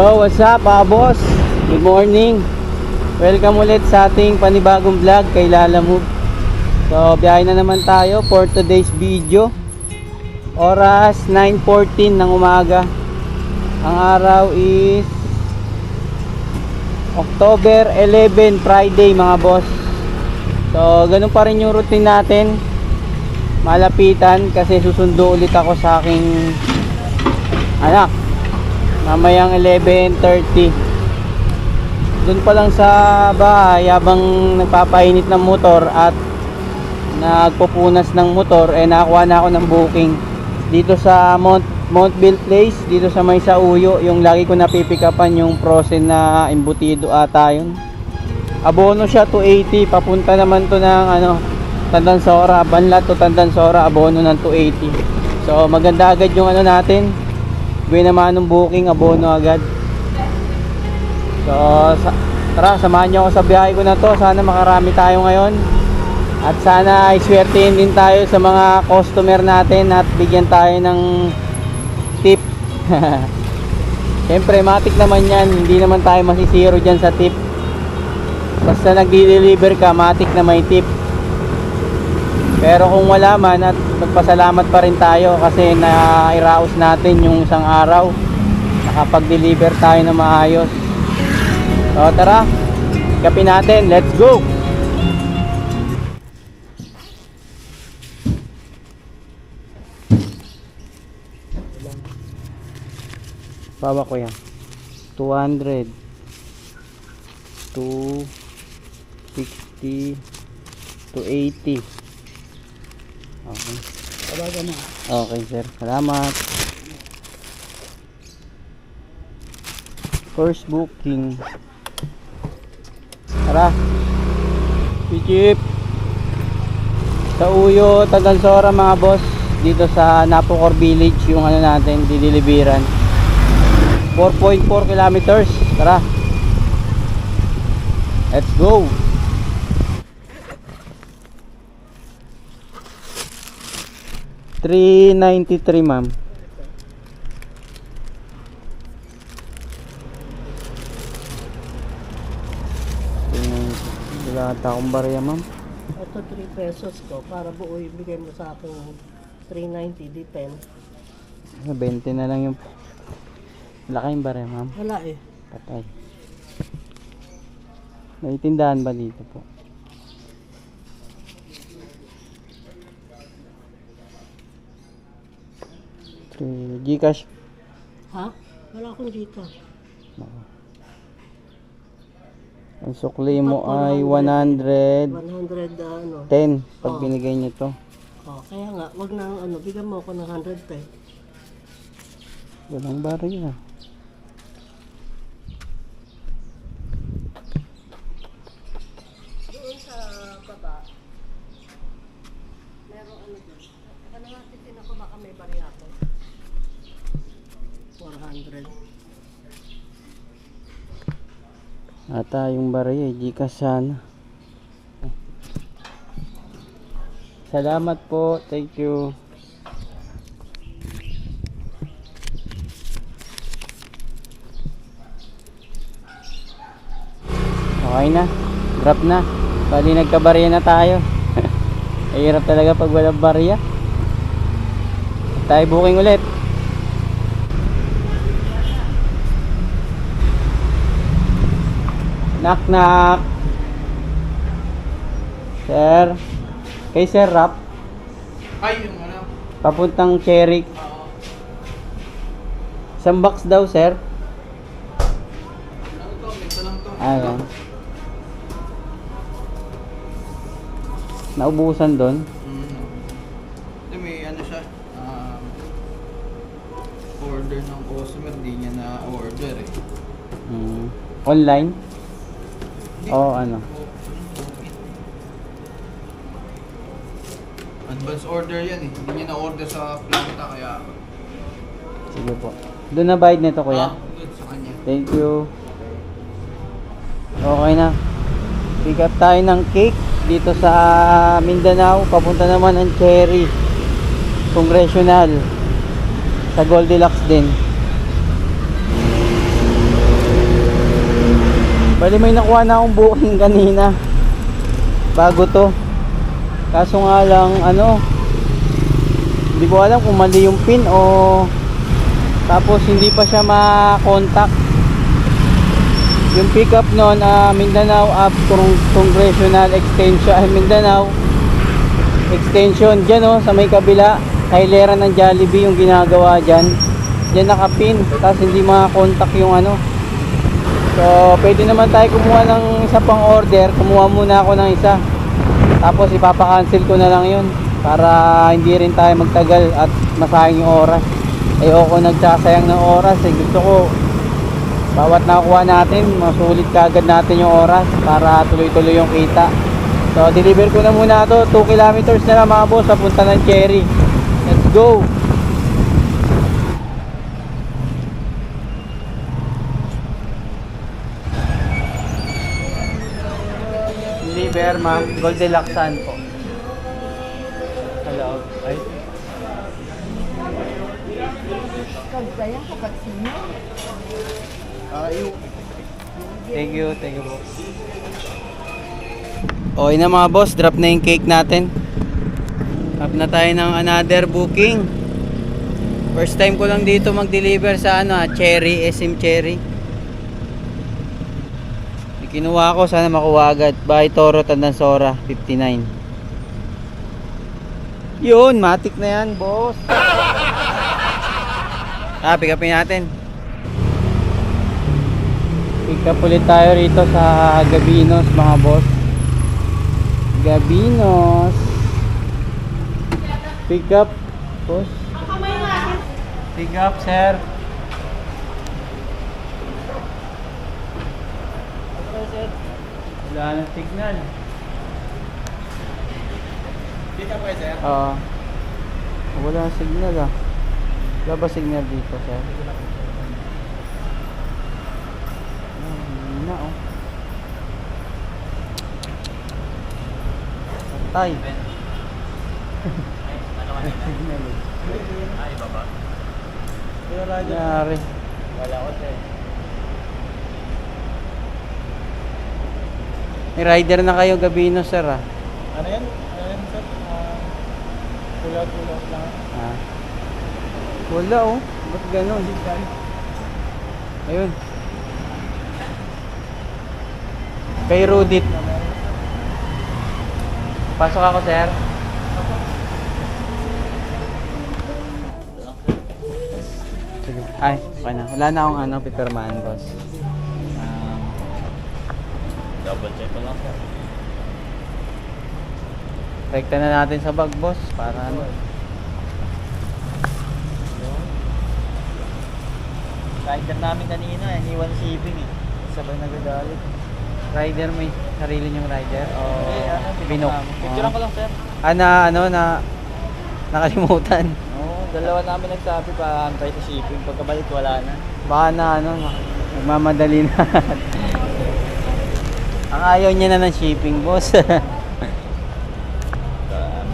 Yo, what's up mga boss? Good morning. Welcome ulit sa ating panibagong vlog kay Lala Move. So, biyahe na naman tayo for today's video. Oras 9.14 ng umaga. Ang araw is October 11, Friday mga boss. So, ganun pa rin yung routine natin. Malapitan kasi susundo ulit ako sa aking anak mamayang 11.30 doon pa lang sa bahay habang nagpapainit ng motor at nagpupunas ng motor eh nakakuha na ako ng booking. Dito sa Mount Montville Place dito sa may Sauyo yung lagi ko napipikapan yung frozen na embutido ata yun. Abono siya 280 papunta naman to ng ano Tandansora Banlat to Tandansora abono ng 280 so maganda agad yung ano natin Gawin naman ng booking, abono agad. So, sa, tara, samahan nyo ako sa biyahe ko na to. Sana makarami tayo ngayon. At sana iswertein din tayo sa mga customer natin at bigyan tayo ng tip. Siyempre, matik naman yan. Hindi naman tayo masisiro dyan sa tip. Basta nag-deliver ka, matik na may tip. Pero kung wala man at magpasalamat pa rin tayo kasi na-iraos natin yung isang araw. Nakapag-deliver tayo na maayos. So tara, kapin natin. Let's go! Bawa ko yan. 200 260 280 Okay. Tawagan mo. Okay, sir. Salamat. First booking. Tara. Pichip. Sa Uyo, Tagansora mga boss. Dito sa Napocor Village yung ano natin, dideliveran. 4.4 kilometers. Tara. Let's go. Three ninety three, ma'am. Wala ata akong barya, ma'am. Ito 3 pesos ko para buo ibigay mo sa akin 390 di 10. 20 na lang yung laki yung barya, ma'am. Wala eh. Patay. May tindahan ba dito po? Okay, Gcash. Ha? Wala akong dito. Ang sukli mo ay 110 100 ah, ano. pag Oh. binigay niyo to. Oh, kaya nga, wag na ano, bigyan mo ako ng 110. Walang barya. Doon sa baba, meron ano doon. Teka na nga, titin ako baka may bariya ako. 400. Ata yung barya, eh, Gcash sana. Salamat po. Thank you. Okay na. Drop na. Bali nagkabarya na tayo. Mahirap talaga pag walang barya. Tayo booking ulit. Knock knock. Sir. Kay Sir Rap. Ay, yung ano? Papuntang Cherry. Oo. Isang box daw, sir. Ano to? Ito lang to. Ayan. Naubusan doon. Mm. Ito may ano siya. Um, order ng customer, di niya na order eh. Hmm. Online? Hindi. O ano? Advance order yan eh. Hindi niya na order sa planta kaya. Sige po. Doon na bayad nito, kuya. Ah, good sa kanya. Thank you. Okay na. Pick up tayo ng cake dito sa Mindanao. Papunta naman ang Cherry. Congressional. Sa Goldilocks din. Bali may nakuha na akong booking kanina. Bago to. Kaso nga lang ano, hindi ko alam kung mali yung pin o tapos hindi pa siya ma-contact. Yung pickup noon, ah, Mindanao Up Cong- Congressional Extension, ay Mindanao Extension dyan oh, sa may kabila. Kailera ng Jollibee yung ginagawa dyan. Dyan nakapin, tapos hindi makakontak yung ano. So, pwede naman tayo kumuha ng isa pang order. Kumuha muna ako ng isa. Tapos ipapa-cancel ko na lang yun para hindi rin tayo magtagal at masayang yung oras. Ayoko nagsasayang ng oras eh. Gusto ko bawat nakuha natin, masulit kagad natin yung oras para tuloy-tuloy yung kita. So, deliver ko na muna to 2 kilometers na lang mga boss, papunta ng Cherry. Let's go! Ma'am. Goldilocks po. Hello. Ay. Kagaya kapag sino? Ah, yung Thank you, thank you po. Okay na mga boss, drop na yung cake natin. Drop na tayo ng another booking. First time ko lang dito mag-deliver sa ano, ah, Cherry, SM Cherry. Kinuha ko, sana makuha agad. Bahay Toro, Tandansora, 59. Yun, matik na yan, boss. Ah, pick upin natin. Pick up ulit tayo rito sa Gabinos mga boss. Gabinos. Pick up, boss. Pick up, sir. Wala nang signal. up kayo, sir. Oo. wala signal ah. Wala ba signal dito, sir? Na oh. Patay. Ay, baba. Nangyari. Wala ko, sir. May rider na kayo Gabino, sir ah. Ano yan? Ano yan, sir? Ah, Kulat-kulat lang. Ah. Wala oh. Ba't ganun? Ayun. Kay Rudit. Pasok ako, sir. Sige. Ay, okay na. Wala na akong ano, pipirmahan, boss. Double check ko lang, sir. Rekta na natin sa bag, boss. Para ano. Rider namin kanina, iniwan shipping eh. Sabay nagagalit. Rider, may sarili niyong rider? O Hindi, ano, binok? Picture ko lang, sir. Ah, na, ano, na, nakalimutan. Oo, dalawa namin nagsabi pa antay sa shipping. Pagkabalik, wala na. Baka na, ano, nagmamadali na. Ang ayaw niya na ng shipping, boss. Uh,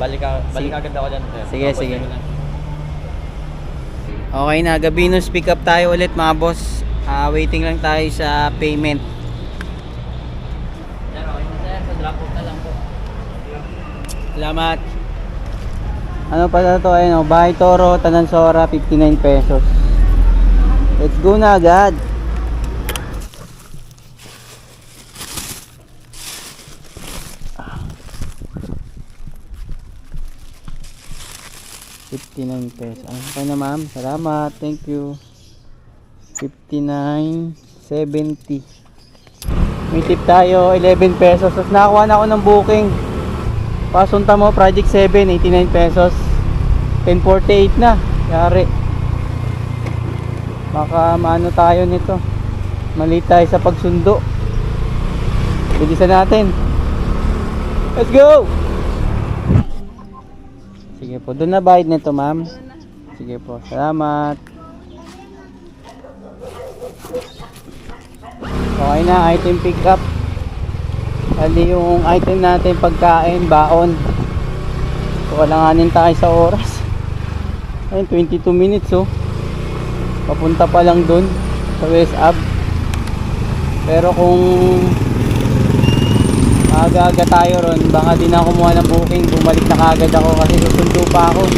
balik, ka, balik Sige. agad ako dyan, sir. Sige, Double sige. okay na, Gabinos pick up tayo ulit mga boss. Ah, waiting lang tayo sa payment. Sir, okay na, sir. Sa drop off na lang po. Salamat. Ano pala to, ayun, oh, Bahay Toro, Tanansora, 59 pesos. Let's go na agad. Fifty-nine pesos. Ah, Okay na ma'am. Salamat. Thank you. Fifty-nine seventy. May tip tayo, 11 pesos. Tapos nakakuha na ako ng booking. Pasunta mo, Project 7, 89 pesos. 1048 na. Yari. Baka maano tayo nito. Mali tayo sa pagsundo. Bilisan natin. Let's go! Sige po, doon na bayad nito ma'am. Sige po, salamat. Okay na, item pick up. Bali yung item natin pagkain, baon. So, kalanganin tayo sa oras. Ayun, 22 minutes oh. Papunta pa lang dun sa West Ab. Pero kung aga-aga tayo ron, baka di na kumuha ng booking, bumalik na kagad ako kasi susundo pa ako.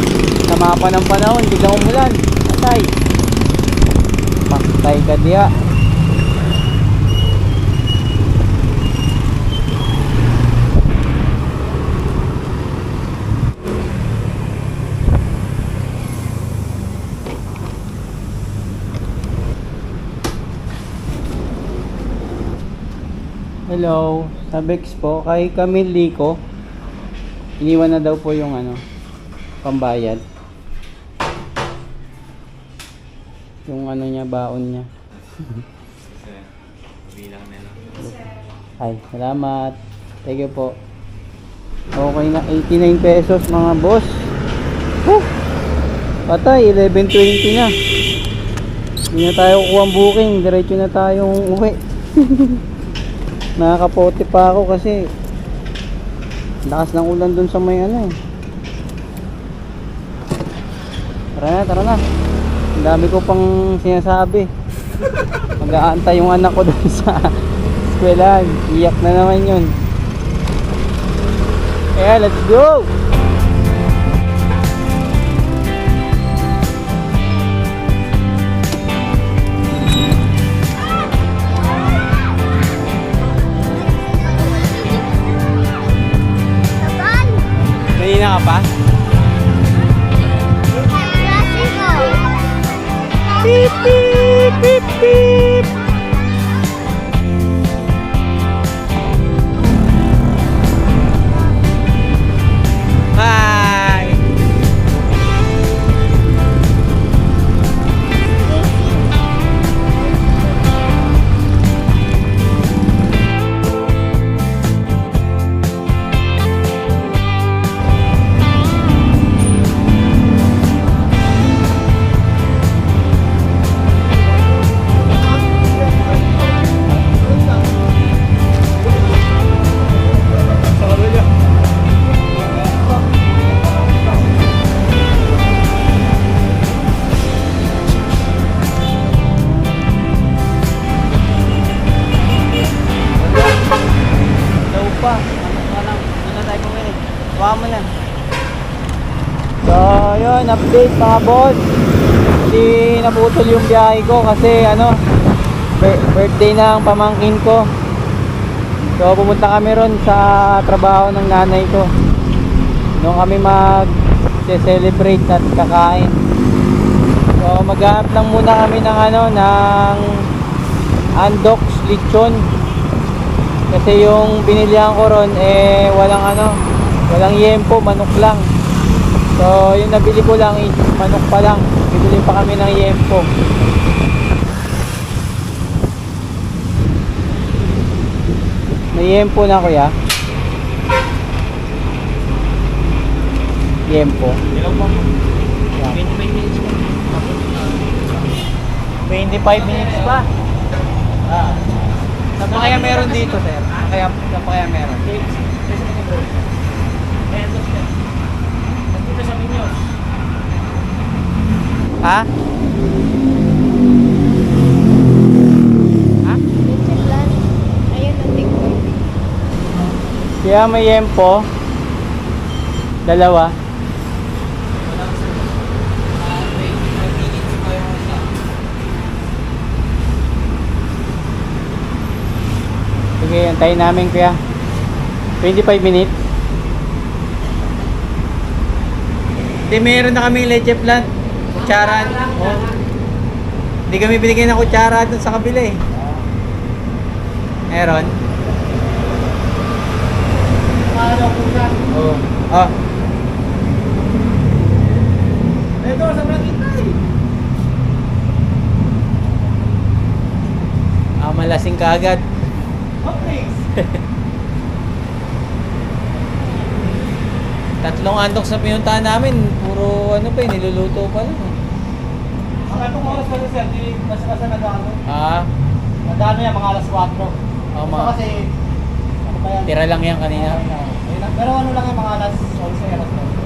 Sa mapa ng panahon, biglang umulan. Patay. Patay ka diya. Hello, sa Bex po, kay Camille Lico. Iniwan na daw po yung ano, pambayad. Yung ano niya, baon niya. Ay, salamat. Thank you po. Okay na, 89 pesos mga boss. Huh! Patay, 11.20 na. Hindi na tayo kukuha booking, diretso na tayong uwi. Nakakapote pa ako kasi lakas ng ulan dun sa may ano eh. Tara na, tara na. Ang dami ko pang sinasabi. Mag-aantay yung anak ko dun sa eskwelahan. Iyak na naman yun. Kaya, let's go! Kanina ka pa? Beep, beep, beep, beep. Update mga boss. Hindi naputol yung biyahe ko kasi ano, bir- birthday ng pamangkin ko. So, pumunta kami ron sa trabaho ng nanay ko. Doon kami mag celebrate at kakain. So, maghanap lang muna kami ng ano, ng Andox Lechon. Kasi yung binilihan ko ron eh walang ano, walang yempo, manok lang. So yung nabili ko lang manok pa lang. Bibili pa kami ng yempo. May yempo na kuya. Yempo. Ilang pa mo? Yeah. 25 minutes pa. 25 minutes pa. Ah. Saan pa kaya meron dito, sir? Saan pa kaya meron? Ha? Ha? Ayun ang TikTok. Kaya may yempo. Dalawa. Sige, antayin namin kuya. 25 minutes. Hindi, meron na kami leche plant. Kutsara. Oh. Hindi kami binigyan ng kutsara dun sa kabila eh. Meron. Oo. Ah. Ito, sa Makita eh. Ah, malasing ka agad. Okay. Tatlong andok sa pinuntahan namin, puro ano pa eh, niluluto pa lang. Ang itong oras kasi sir, di mas kasi nag-ano. Ah, Nag-ano yan, mga alas 4. oh, Ito mga, kasi, ano ba yan? tira lang yan kanina. Ayun na. Pero ano lang yung mga alas 11, alas 12.